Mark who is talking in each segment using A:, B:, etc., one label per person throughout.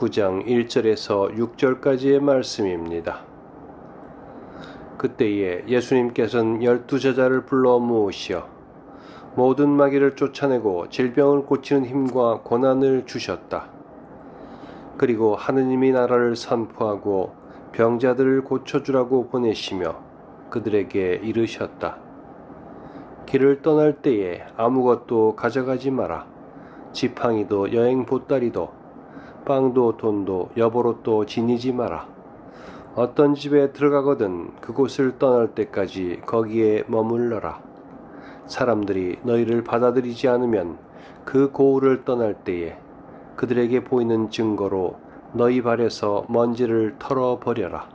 A: 9장 1절에서 6절까지의 말씀입니다. 그때에 예수님께서는 열두 제자를 불러 모으시어 모든 마귀를 쫓아내고 질병을 고치는 힘과 권한을 주셨다. 그리고 하느님이 나라를 선포하고 병자들을 고쳐주라고 보내시며 그들에게 이르셨다. 길을 떠날 때에 아무것도 가져가지 마라. 지팡이도 여행 보따리도 빵도 돈도 여보로또 지니지 마라. 어떤 집에 들어가거든 그곳을 떠날 때까지 거기에 머물러라. 사람들이 너희를 받아들이지 않으면 그 고을을 떠날 때에 그들에게 보이는 증거로 너희 발에서 먼지를 털어버려라.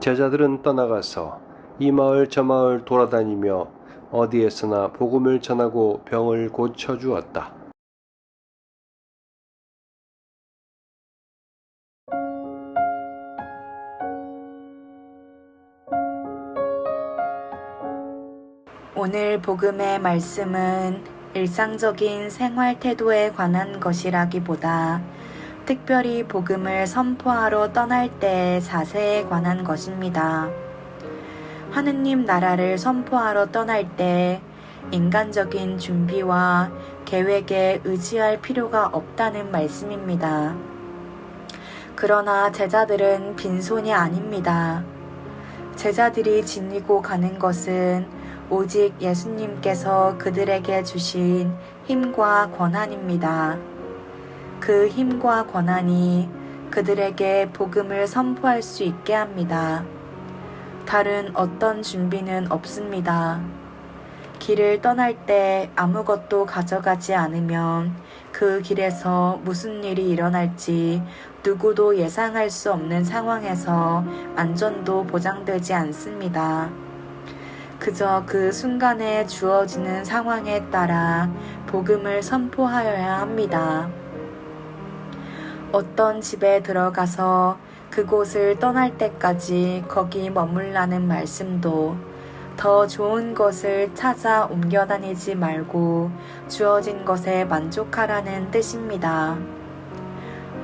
A: 제자들은 떠나가서 이 마을 저 마을 돌아다니며 어디에서나 복음을 전하고 병을 고쳐 주었다.
B: 오늘 복음의 말씀은 일상적인 생활 태도에 관한 것이라기보다 특별히 복음을 선포하러 떠날 때의 자세에 관한 것입니다. 하느님 나라를 선포하러 떠날 때 인간적인 준비와 계획에 의지할 필요가 없다는 말씀입니다. 그러나 제자들은 빈손이 아닙니다. 제자들이 지니고 가는 것은 오직 예수님께서 그들에게 주신 힘과 권한입니다. 그 힘과 권한이 그들에게 복음을 선포할 수 있게 합니다. 다른 어떤 준비는 없습니다. 길을 떠날 때 아무것도 가져가지 않으면 그 길에서 무슨 일이 일어날지 누구도 예상할 수 없는 상황에서 안전도 보장되지 않습니다. 그저 그 순간에 주어지는 상황에 따라 복음을 선포하여야 합니다. 어떤 집에 들어가서 그곳을 떠날 때까지 거기 머물라는 말씀도 더 좋은 것을 찾아 옮겨 다니지 말고 주어진 것에 만족하라는 뜻입니다.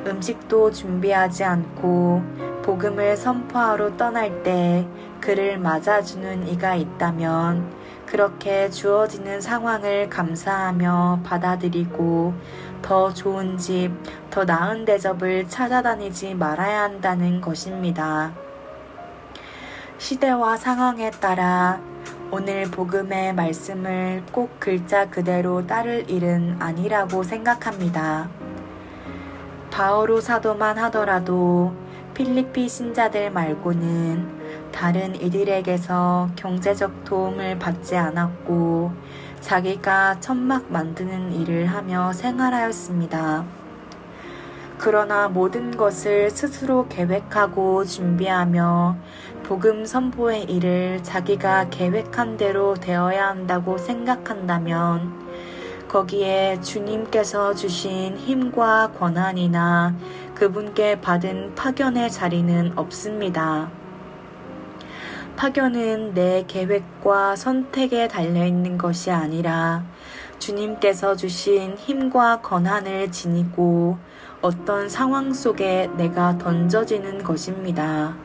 B: 음식도 준비하지 않고 복음을 선포하러 떠날 때 그를 맞아주는 이가 있다면 그렇게 주어지는 상황을 감사하며 받아들이고 더 좋은 집, 더 나은 대접을 찾아다니지 말아야 한다는 것입니다. 시대와 상황에 따라 오늘 복음의 말씀을 꼭 글자 그대로 따를 일은 아니라고 생각합니다. 바오로 사도만 하더라도 필리피 신자들 말고는 다른 이들에게서 경제적 도움을 받지 않았고 자기가 천막 만드는 일을 하며 생활하였습니다. 그러나 모든 것을 스스로 계획하고 준비하며 복음 선포의 일을 자기가 계획한 대로 되어야 한다고 생각한다면 거기에 주님께서 주신 힘과 권한이나 그분께 받은 파견의 자리는 없습니다. 파견은 내 계획과 선택에 달려있는 것이 아니라 주님께서 주신 힘과 권한을 지니고 어떤 상황 속에 내가 던져지는 것입니다.